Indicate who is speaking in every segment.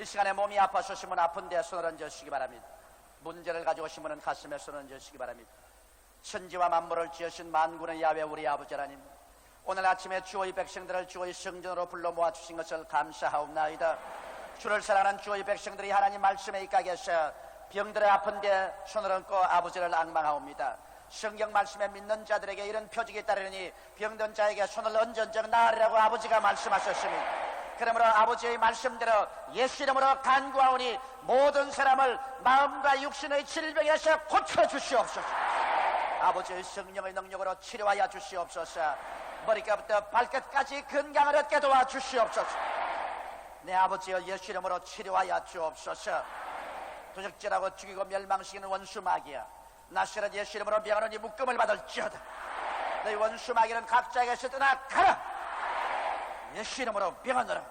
Speaker 1: 이 시간에 몸이 아파서 심은 아픈데 손을 얹으시기 바랍니다. 문제를 가지고 심은 가슴에 손을 얹으시기 바랍니다. 천지와 만물을 지으신 만군의 야외 우리 아버지 하나님 오늘 아침에 주의 백성들을 주의 성전으로 불러 모아주신 것을 감사하옵나이다 주를 사랑하는 주의 백성들이 하나님 말씀에 계셔 병들어 아픈데 손을 얹고 아버지를 악망하옵니다 성경 말씀에 믿는 자들에게 이런 표적이 따르니 병든 자에게 손을 얹은 적 나으리라고 아버지가 말씀하셨습니다 그러므로 아버지의 말씀대로 예수 이름으로 간구하오니 모든 사람을 마음과 육신의 질병에서 고쳐 주시옵소서. 아버지의 성령의 능력으로 치료하여 주시옵소서. 머리끝부터 발끝까지 건강을 얻게 도와 주시옵소서. 내 아버지여 예수 이름으로 치료하여 주옵소서. 도적질하고 죽이고 멸망시키는 원수 마귀야 나시는 예수 이름으로 명하노니 묶음을 받을지어다. 너희 원수 마귀는 각자에게서 떠나 가라 예수 이름으로 명하노라.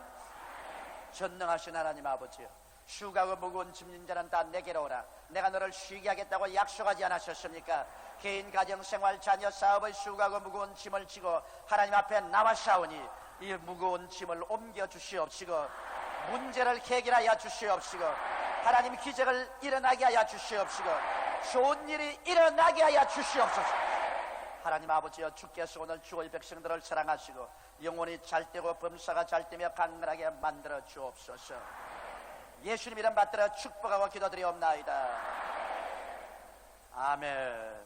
Speaker 1: 전능하신 하나님 아버지여 수가고 무거운 짐진 자는 다 내게로 오라. 내가 너를 쉬게 하겠다고 약속하지 않으셨습니까? 개인 가정 생활 자녀 사업의 수가고 무거운 짐을 지고 하나님 앞에 나와 싸우니 이 무거운 짐을 옮겨 주시옵시고 문제를 해결하여 주시옵시고 하나님 기적을 일어나게 하여 주시옵시고 좋은 일이 일어나게 하여 주시옵소서 하나님 아버지여 주께서 오늘 주의 백성들을 사랑하시고 영혼이 잘되고 범사가 잘되며 강건하게 만들어 주옵소서. 예수님 이름 받들어 축복하고 기도드리옵나이다. 아멘